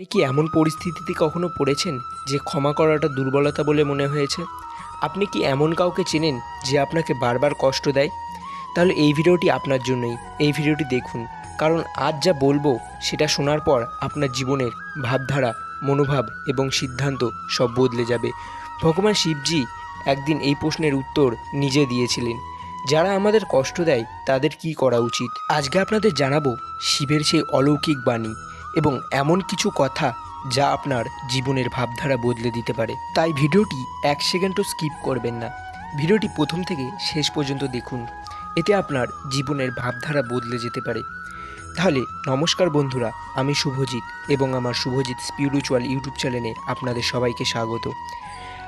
আপনি কি এমন পরিস্থিতিতে কখনো পড়েছেন যে ক্ষমা করাটা দুর্বলতা বলে মনে হয়েছে? আপনি কি এমন কাউকে চেনেন যে আপনাকে বারবার কষ্ট দেয়? তাহলে এই ভিডিওটি আপনার জন্যই। এই ভিডিওটি দেখুন। কারণ আজ যা বলব, সেটা শোনার পর আপনার জীবনের ভাবধারা, মনোভাব এবং সিদ্ধান্ত সব বদলে যাবে। ভগবান শিবজি একদিন এই প্রশ্নের উত্তর নিজে দিয়েছিলেন। যারা আমাদের কষ্ট দেয়, তাদের কি করা উচিত? আজকে আপনাদের জানাব শিবের সেই অলৌকিক বাণী। এবং এমন কিছু কথা যা আপনার জীবনের ভাবধারা বদলে দিতে পারে। তাই ভিডিওটি এক সেকেন্ডও স্কিপ করবেন না। ভিডিওটি প্রথম থেকে শেষ পর্যন্ত দেখুন। এতে আপনার জীবনের ভাবধারা বদলে যেতে পারে। তাহলে নমস্কার বন্ধুরা, আমি শুভজিৎ এবং আমার শুভজিৎ স্পিরিচুয়াল ইউটিউব চ্যানেলে আপনাদের সবাইকে স্বাগত।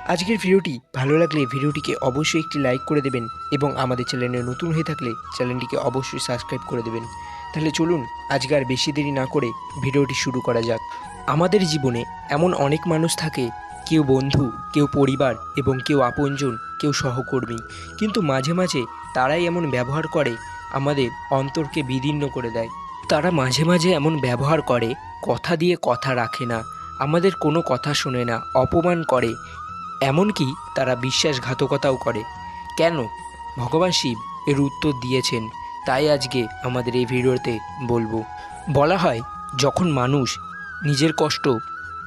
আজকের ভিডিওটি ভালো লাগলে ভিডিওটিকে অবশ্যই একটি লাইক করে দেবেন এবং আমাদের চ্যানেলে নতুন হয়ে থাকলে চ্যানেলটিকে অবশ্যই সাবস্ক্রাইব করে দেবেন। তাহলে চলুন আজকে আর বেশি দেরি না করে ভিডিওটি শুরু করা যাক। আমাদের জীবনে এমন অনেক মানুষ থাকে, কেউ বন্ধু, কেউ পরিবার এবং কেউ আপনজন, কেউ সহকর্মী। কিন্তু মাঝে মাঝে তারাই এমন ব্যবহার করে, আমাদের অন্তরকে বিদীর্ণ করে দেয়। তারা মাঝে মাঝে এমন ব্যবহার করে, কথা দিয়ে কথা রাখে না, আমাদের কোনো কথা শোনে না, অপমান করে। এমনকি তারা বিশ্বাসঘাতকতাও করে। কেন? ভগবান শিব এর উত্তর দিয়েছেন। তাই আজকে আমাদের এই ভিডিওতে বলব। বলা হয়, যখন মানুষ নিজের কষ্ট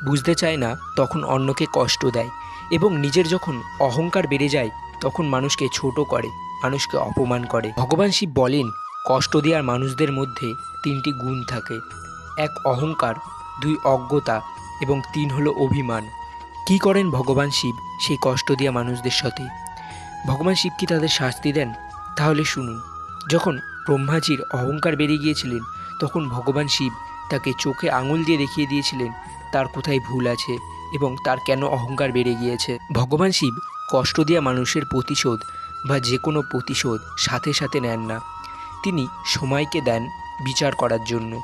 বুঝতে চায় না, তখন অন্যকে কষ্ট দেয় এবং নিজের যখন অহংকার বেড়ে যায়, তখন মানুষকে ছোট করে, মানুষকে অপমান করে। ভগবান শিব বলেন, কষ্ট দেওয়ার মানুষদের মধ্যে তিনটি গুণ থাকে। এক, অহংকার, দুই, অজ্ঞতা এবং তিন হলো অভিমান। কি করেন ভগবান শিব সেই কষ্ট দেওয়া মানুষদের সাথে? ভগবান শিব কি তাদের শাস্তি দেন? তাহলে শুনুন। যখন ব্রহ্মাজির অহংকার বেড়ে গিয়েছিলেন, তখন ভগবান শিব তাকে চোখে আঙুল দিয়ে দেখিয়ে দিয়েছিলেন, তার কোথায় ভুল আছে এবং তার কেন অহংকার বেড়ে গিয়েছে। ভগবান শিব কষ্ট দেওয়া মানুষের প্রতিশোধ বা যে কোনো প্রতিশোধ সাথে সাথে নেন না। তিনি সময়কে দেন বিচার করার জন্য।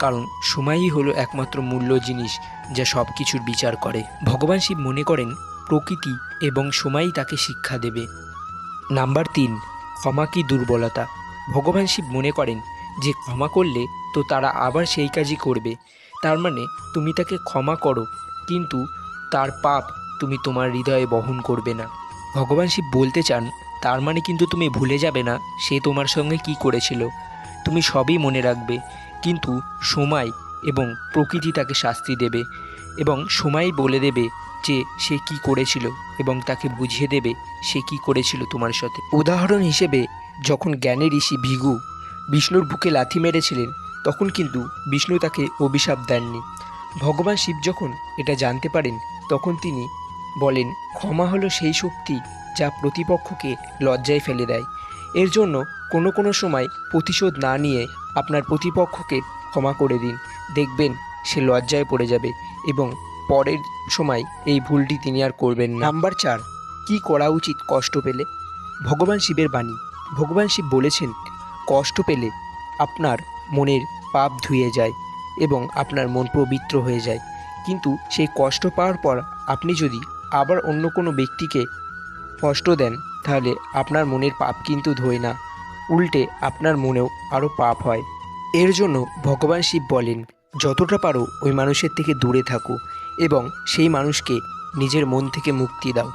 কারণ সময়ই হলো একমাত্র মূল্য জিনিস যা সব কিছুর বিচার করে। ভগবান শিব মনে করেন, প্রকৃতি এবং সময়ই তাকে শিক্ষা দেবে। নাম্বার তিন ক্ষমা কি দুর্বলতা? ভগবান শিব মনে করেন যে ক্ষমা করলে তো তারা আবার সেই কাজই করবে। তার মানে তুমি তাকে ক্ষমা করো, কিন্তু তার পাপ তুমি তোমার হৃদয়ে বহন করবে না। ভগবান শিব বলতে চান, তার মানে কিন্তু তুমি ভুলে যাবে না সে তোমার সঙ্গে কি করেছিল। তুমি সবই মনে রাখবে, কিন্তু সময় এবং প্রকৃতি তাকে শাস্তি দেবে এবং সময় বলে দেবে যে সে কি করেছিল এবং তাকে বুঝিয়ে দেবে সে কি করেছিল তোমার সাথে। উদাহরণ হিসেবে, যখন জ্ঞানী ঋষি ভিগু বিষ্ণুর বুকে লাথি মেরেছিলেন, তখন কিন্তু বিষ্ণু তাকে অভিশাপ দেননি। ভগবান শিব যখন এটা জানতে পারেন, তখন তিনি বলেন, ক্ষমা হলো সেই শক্তি যা প্রতিপক্ষকে লজ্জায় ফেলে দেয়। এর জন্য কোনো কোনো সময় প্রতিশোধ না নিয়ে আপনার প্রতিপক্ষকে ক্ষমা করে দিন। দেখবেন সে লজ্জায় পড়ে যাবে এবং পরের সময় এই ভুলটি তিনি আর করবেন না। নাম্বার চার, কি করা উচিত কষ্ট পেলে? ভগবান শিবের বাণী। ভগবান শিব বলেছেন, কষ্ট পেলে আপনার মনের পাপ ধুয়ে যায় এবং আপনার মন পবিত্র হয়ে যায়। কিন্তু সেই কষ্ট পাওয়ার পর আপনি যদি আবার অন্য কোনো ব্যক্তিকে কষ্ট দেন, তাহলে আপনার মনের পাপ কিন্তু ধোয় না। উল্টে আপনার মনেও আরও পাপ হয়। এর জন্য ভগবান শিব বলেন যতটা পারো ওই মানুষের থেকে দূরে থাকো এবং সেই মানুষকে নিজের মন থেকে মুক্তি দাও।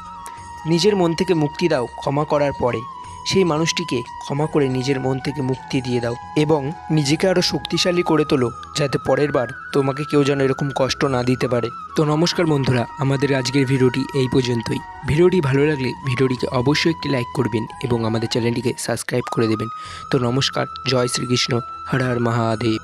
নিজের মন থেকে মুক্তি দাও ক্ষমা করার পরে সেই মানুষটিকে ক্ষমা করে নিজের মন থেকে মুক্তি দিয়ে দাও এবং নিজেকে আরও শক্তিশালী করে তোলো যাতে পরের বার তোমাকে কেউ যেন এরকম কষ্ট না দিতে পারে। তো নমস্কার বন্ধুরা, আমাদের আজকের ভিডিওটি এই পর্যন্তই। ভিডিওটি ভালো লাগলে ভিডিওটিকে অবশ্যই একটি লাইক করবেন এবং আমাদের চ্যানেলটিকে সাবস্ক্রাইব করে দেবেন। তো নমস্কার, জয় শ্রীকৃষ্ণ, হর হর মহাদেব।